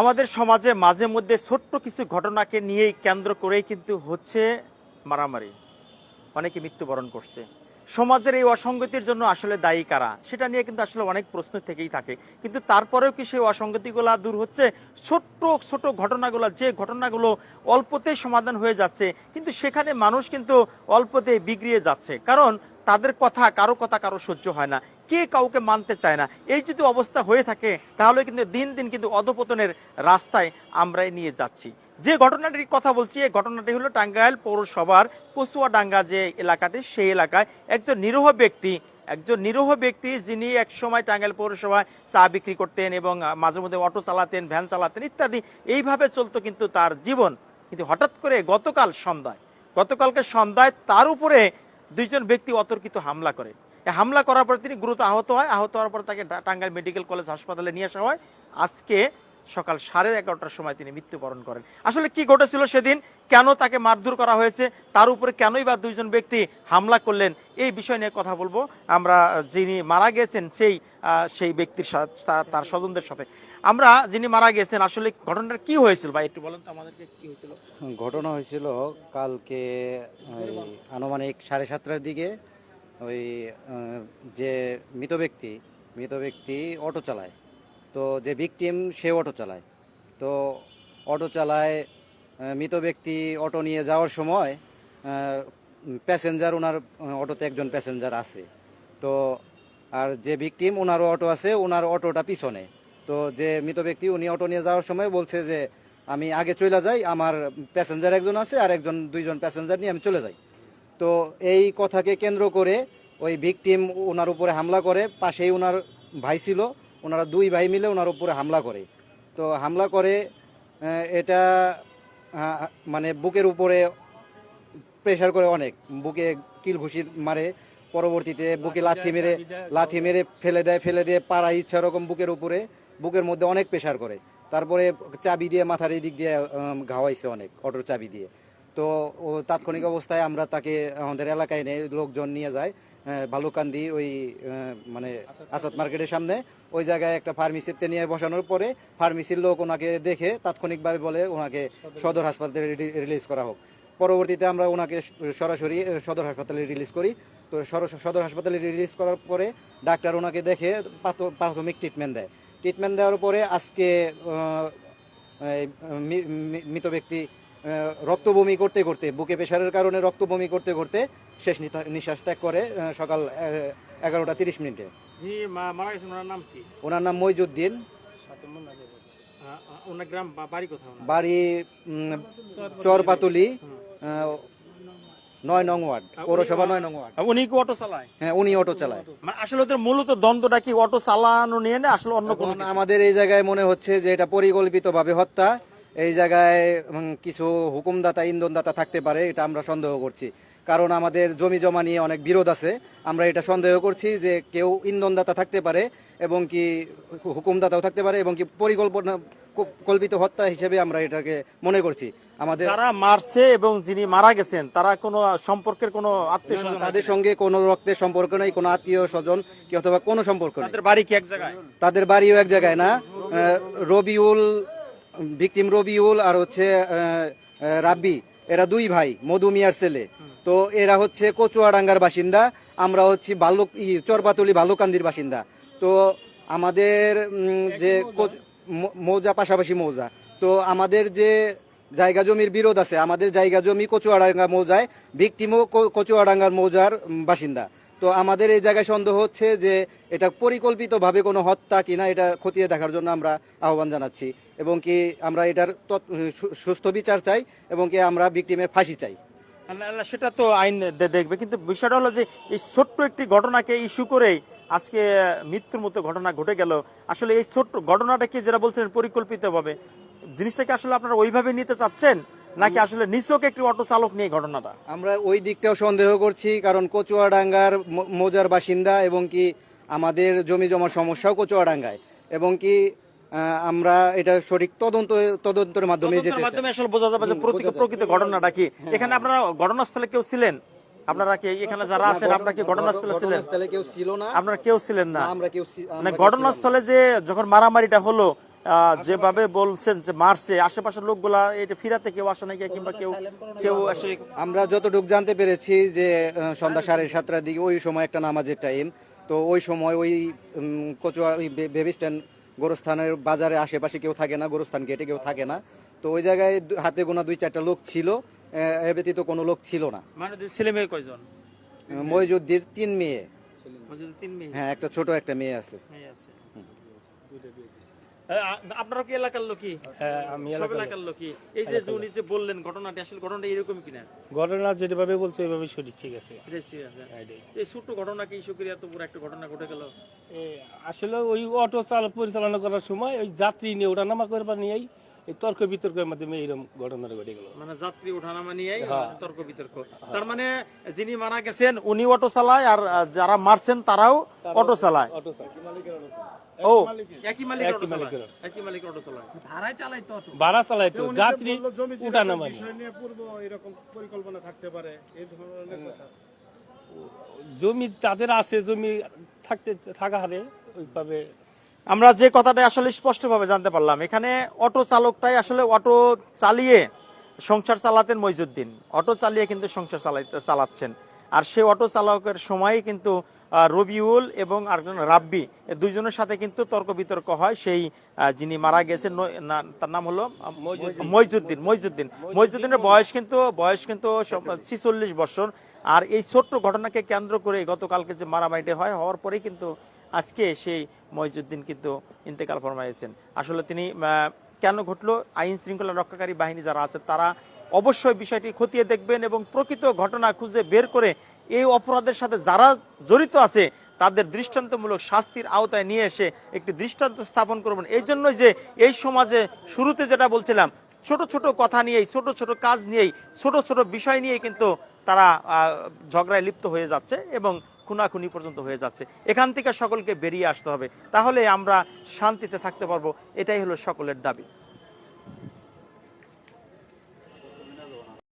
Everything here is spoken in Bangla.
আমাদের সমাজে মাঝে মধ্যে ছোট্ট কিছু ঘটনাকে নিয়েই কেন্দ্র করেই কিন্তু হচ্ছে মারামারি। অনেকে মৃত্যুবরণ করছে। সমাজের এই অসঙ্গতির জন্য আসলে দায়ী কারা? সেটা নিয়ে কিন্তু আসলে অনেক প্রশ্ন থেকেই থাকে। কিন্তু তারপরেও কি সেই অসঙ্গতিগুলো দূর হচ্ছে? ছোট্ট, ছোট ঘটনাগুলো, যে ঘটনাগুলো অল্পতেই সমাধান হয়ে যাচ্ছে, কিন্তু সেখানে মানুষ কিন্তু অল্পতেই বিগড়িয়ে যাচ্ছে। কারণ তাদের কথা, কারও কথা কারও সহ্য হয় না। কে কাউকে মানতে চায় না। এই যদি অবস্থা হয়ে থাকে, তাহলে কিন্তু দিন দিন কিন্তু অধপতনের রাস্তায় আমরাই নিয়ে যাচ্ছি। যে ঘটনাটির কথা বলছি, এই ঘটনাটি হলো টাঙ্গাইল পৌরসভার কচুয়াডাঙ্গা যে এলাকাটি, সেই এলাকায় একজন নিরহ ব্যক্তি, একজন নিরহ ব্যক্তি যিনি একসময় টাঙ্গাইল পৌরসভায় চা বিক্রি করতেন এবং মাঝে মধ্যে অটো চালাতেন, ভ্যান চালাতেন ইত্যাদি। এইভাবে চলতো কিন্তু তার জীবন। কিন্তু হঠাৎ করে গতকাল সন্ধ্যায়, গতকালকে সন্ধ্যায় তার উপরে দুইজন ব্যক্তি অতর্কিত হামলা করে। হামলা করার পর তিনি গুরুতর আহত হয়। আহত হওয়ার পর তাকে টাঙ্গাইল মেডিকেল কলেজ হাসপাতালে নিয়ে আসা হয়। আজকে সকাল সাড়ে এগারোটার সময় তিনি মৃত্যুবরণ করেন। আসলে কি ঘটেছিল সেদিন? কেন তাকে মারধর করা হয়েছে? তার উপরে কেনই বা দুইজন ব্যক্তি হামলা করলেন? এই বিষয় নিয়ে কথা বলব। আমরা যিনি মারা গেছেন সেই সেই ব্যক্তির সাথে, তার স্বজনদের সাথে। আমরা যিনি মারা গেছেন, আসলে ঘটনাটা কি হয়েছিল ভাই? একটু বলেন তো আমাদেরকে কি হয়েছিল। ঘটনা হয়েছিল কালকে আনুমানিক সাড়ে সাতটার দিকে ওই যে মৃত ব্যক্তি মৃত ব্যক্তি অটো চালায়। তো যে ভিকটিম সে অটো চালায়। তো অটো চালায় মৃত ব্যক্তি অটো নিয়ে যাওয়ার সময় প্যাসেঞ্জার ওনার অটোতে একজন প্যাসেঞ্জার আছে। তো আর যে ভিকটিম ওনারও অটো আছে, ওনার অটোটা পিছনে। তো যে মৃত ব্যক্তি, উনি অটো নিয়ে যাওয়ার সময় বলছে যে, আমি আগে চলে যাই, আমার প্যাসেঞ্জার একজন আছে আর একজন, দুইজন প্যাসেঞ্জার নিয়ে আমি চলে যাই। তো এই কথাকে কেন্দ্র করে ওই ভিকটিম ওনার উপরে হামলা করে পাশেই ওনার ভাই ছিল ওনারা দুই ভাই মিলে ওনার উপরে হামলা করে। তো হামলা করে এটা মানে বুকের উপরে প্রেশার করে অনেক। বুকে কিল ঘুষি মারে পরবর্তীতে বুকে লাথি মেরে লাথি মেরে ফেলে দেয় ফেলে দিয়ে পাড়া ইচ্ছা রকম বুকের উপরে বুকের মধ্যে অনেক প্রেশার করে। তারপরে চাবি দিয়ে মাথার এই দিক দিয়ে ঘাওয়াইছে অনেক অটোর চাবি দিয়ে। তো তাৎক্ষণিক অবস্থায় আমরা তাকে আমাদের এলাকায় নিয়ে লোকজন নিয়ে যায় ভালুকান্দি ওই মানে আসাদ মার্কেটের সামনে। ওই জায়গায় একটা ফার্মেসিতে নিয়ে বসানোর পরে ফার্মেসির লোক ওনাকে দেখে তাৎক্ষণিকভাবে বলে ওনাকে সদর হাসপাতালে রিলিজ করা হোক। পরবর্তীতে আমরা ওনাকে সরাসরি সদর হাসপাতালে রিলিজ করি। তো সদর হাসপাতালে রিলিজ করার পরে ডাক্তার ওনাকে দেখে প্রাথমিক ট্রিটমেন্ট দেয়। ট্রিটমেন্ট দেওয়ার পরে আজকে মৃত ব্যক্তি রক্ত বমি করতে করতে বুকে প্রেশারের কারণে রক্ত বমি করতে করতে শেষ নিঃশ্বাস ত্যাগ করে সকাল এগারোটা তিরিশ মিনিটে। জি মারা গেছেন ওনার নাম কি? ওনার নাম মইজুদ্দিন। ওনার গ্রাম বাড়ি কোথাও বাড়ি চরপাতুলি। নয় নং ওয়ার্ড পৌরসভা নয় নং ওয়ার্ড। উনি কি অটো চালায়? হ্যাঁ উনি অটো চালায়। মানে আসলে ওদের মূলত দ্বন্দ্বটা কি অটো চালানো নিয়ে না আসলে অন্য কোনো আমাদের এই জায়গায় মনে হচ্ছে যে এটা পরিকল্পিতভাবে হত্যা। এই জায়গায় কিছু হুকুমদাতা ইন্ধনদাতা থাকতে পারে এটা আমরা সন্দেহ করছি। কারণ আমাদের জমি জমা নিয়ে অনেক বিরোধ আছে। আমরা এটা সন্দেহ করছি যে কেউ ইন্ধনদাতা থাকতে পারে এবং কি হুকুমদাতাও থাকতে পারে এবং কি পরিকল্পনা কল্পিত হত্যা হিসেবে আমরা এটাকে মনে করছি। আমাদের যারা মারছে এবং যিনি মারা গেছেন তারা কোনো সম্পর্কের কোনো আত্মীয় স্বজন তাদের সঙ্গে কোনো রক্তের সম্পর্ক নেই কোনো আত্মীয় স্বজন কি অথবা কোনো সম্পর্ক নেই। তাদের বাড়ি কি এক জায়গায়? তাদের বাড়িও এক জায়গায় না। রবিউল ভিকটিম রবিউল আর হচ্ছে রাব্বি এরা দুই ভাই মধু মিয়ার ছেলে। তো এরা হচ্ছে কচুয়াডাঙ্গার বাসিন্দা আমরা হচ্ছি বালুক ই, চরপাতলি ভালুকান্দির বাসিন্দা। তো আমাদের যে মৌজা। পাশাপাশি মৌজা। তো আমাদের যে জায়গা জমির বিরোধ আছে আমাদের জায়গা জমি কচুয়াডাঙ্গা মৌজায় ভিকটিমও কচুয়াডাঙ্গার মৌজার বাসিন্দা। তো আমাদের এই জায়গায় সন্দেহ হচ্ছে যে এটা পরিকল্পিতভাবে কোনো হত্যা কিনা এটা খতিয়ে দেখার জন্য আমরা আহ্বান জানাচ্ছি এবং কি আমরা এটার সুস্থ বিচার চাই এবং কি আমরা ভিকটিমের ফাঁসি চাই। সেটা তো আইন দেখবে। কিন্তু বিষয়টা হলো যে এই ছোট্ট একটি ঘটনাকে ইস্যু করেই আজকে মৃত্যুর মতো ঘটনা ঘটে গেল। আসলে এই ছোট্ট ঘটনাটাকে যেটা বলছেন পরিকল্পিতভাবে, জিনিসটাকে আসলে আপনারা ওইভাবে নিতে চাচ্ছেন? নাকি আসলে নিছক একটি অটো চালক নিয়ে ঘটনাটা? আমরা ওই দিকটাও সন্দেহ করছি কারণ কচুয়াডাঙ্গার মৌজার বাসিন্দা এবং কি আমাদের জমি জমার সমস্যাও কচুয়াডাঙ্গায় এবং কি আমরা এটা সঠিক তদন্ত তদন্তের মাধ্যমে যেতে মাধ্যমে আসলে বোঝা যাবে যে প্রকৃত ঘটনাটা কি? এখানে আপনারা ঘটনাস্থলে কেউ ছিলেন? আপনারা কি এখানে যারা আছেন আপনারা কি ঘটনাস্থলে ছিলেন? কেউ ছিল না। আপনারা কেউ ছিলেন না। আমরা কেউ মানে। ঘটনাস্থলে যে যখন মারামারিটা হলো যেভাবে বলছেন যে মারছে আশেপাশের লোকগুলা এটা ফিরাতে কেউ আসে নাকি কিংবা কেউ কেউ আসে আমরা যতটুকু জানতে পেরেছি যে সন্ধ্যা সাড়ে সাতটার দিকে ওই সময় একটা নামাজের টাইম তো ওই সময় ওই কচুয়া ওই বেবি স্ট্যান্ড গোরস্থানের বাজারে আশেপাশে কেউ থাকে না গোরস্থান গেটে কেউ থাকে না। তো ওই জায়গায় হাতে গোনা দুই চারটা লোক ছিল এ ব্যতীত কোনো লোক ছিল না। মানে ছেলে মেয়ে কয়জন? মইজুদ্দির তিন মেয়ে। হ্যাঁ একটা ছোট একটা মেয়ে আছে। মেয়ে আছে। আপনারা কি এলাকার লোকই? হ্যাঁ আমি এলাকার লোক। এলাকার লোকই। এই যে উনি যে বললেন ঘটনাটি আসলে ঘটনাটা এরকম কিনা? ঘটনা যেভাবে বলছে ওইভাবে সঠিক ঠিক আছে। ঠিক আছে। এই ছোট্ট ঘটনা কি সুক্রিয়া তো পুরো একটা ঘটনা ঘটে গেল? আসলে ওই অটো চাল পরিচালনা করার সময় ওই যাত্রী নিয়ে ওঠানামা করবার নিয়েই এই তর্ক বিতর্কের মাধ্যমে এইরকম ঘটনাটা ঘটে গেল। মানে যাত্রী ওঠানামা নিয়ে হ্যাঁ। তর্ক বিতর্ক তার মানে যিনি মারা গেছেন উনি অটো চালায় আর যারা মারছেন তারাও অটো চালায়। অটো ও একই মালিক একই অটো চালায়। মালিকের auto। একই মালিক অটো চালায়। ভাড়া যাত্রী উঠানামা বিষয় নিয়ে পূর্ব এরকম পরিকল্পনা থাকতে পারে এই ধরনের কথা। জমি তাদের আছে জমি থাকতে থাকা হারে ওইভাবে আমরা যে কথাটা আসলে স্পষ্টভাবে জানতে পারলাম এখানে অটো চালকটাই আসলে অটো চালিয়ে সংসার চালাতেন মইজুদ্দিন। অটো চালিয়ে কিন্তু সংসার চালাইতে চালাচ্ছেন। আর সেই অটো চালকের সময়ই কিন্তু রবিউল এবং আরেকজন রাব্বি দুইজনের সাথে কিন্তু তর্ক বিতর্ক হয়। সেই যিনি মারা গেছেন তার নাম হলো? মইজুদ্দিন। মইজুদ্দিন মইজুদ্দিনের বয়স কিন্তু বয়স কিন্তু ছিচল্লিশ বছর। আর এই ছোট্ট ঘটনাকে কেন্দ্র করে গতকালকে যে মারামারিটা হয় হওয়ার পরেই কিন্তু আজকে সেই মইজুদ্দিন কিন্তু ইন্তেকাল ফরমাইছেন। আসলে তিনি কেন ঘটলো? আইন শৃঙ্খলা রক্ষাকারী বাহিনী যারা আছে, তারা অবশ্যই বিষয়টি খতিয়ে দেখবেন এবং প্রকৃত ঘটনা খুঁজে বের করে এই অপরাধের সাথে যারা জড়িত আছে, তাদের দৃষ্টান্তমূলক শাস্তির আওতায় নিয়ে এসে একটি দৃষ্টান্ত স্থাপন করবেন। এই জন্যই যে এই সমাজে শুরুতে যেটা বলছিলাম, ছোট ছোট কথা নিয়েই, ছোট ছোট কাজ নিয়েই, ছোট ছোট বিষয় নিয়ে কিন্তু তারা ঝগড়ায় লিপ্ত হয়ে যাচ্ছে এবং খুনাখুনি পর্যন্ত হয়ে যাচ্ছে। এখান থেকে সকলকে বেরিয়ে আসতে হবে। তাহলে আমরা শান্তিতে থাকতে পারব। এটাই হলো সকলের দাবি।